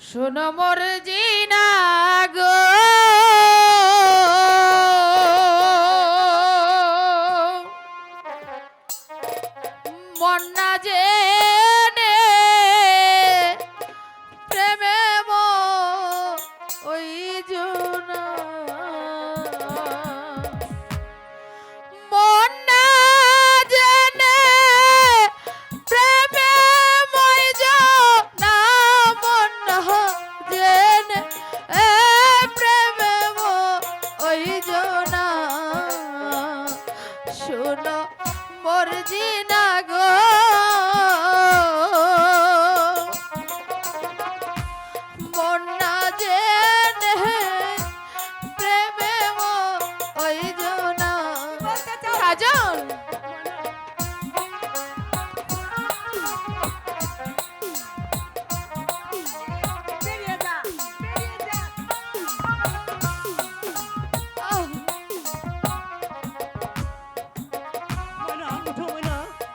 শোনো মোর জিনা গো। মন্না যে জোনা শোনো মোর জিনা গো। প্রেমে ওই জোনা কাজল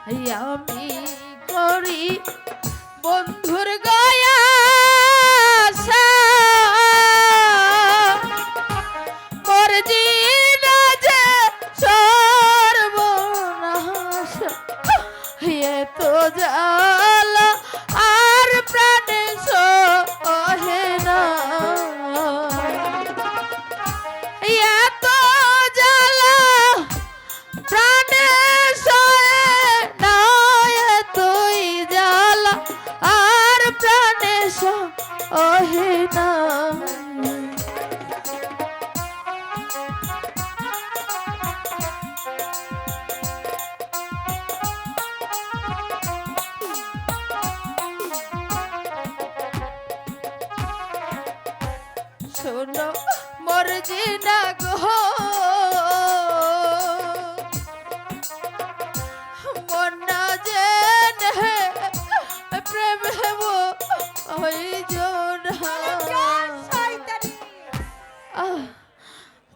আমি করি বন্ধুর গায়া তো যে শোনো মোর জিনা গো।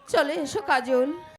চলে এসো কাজল।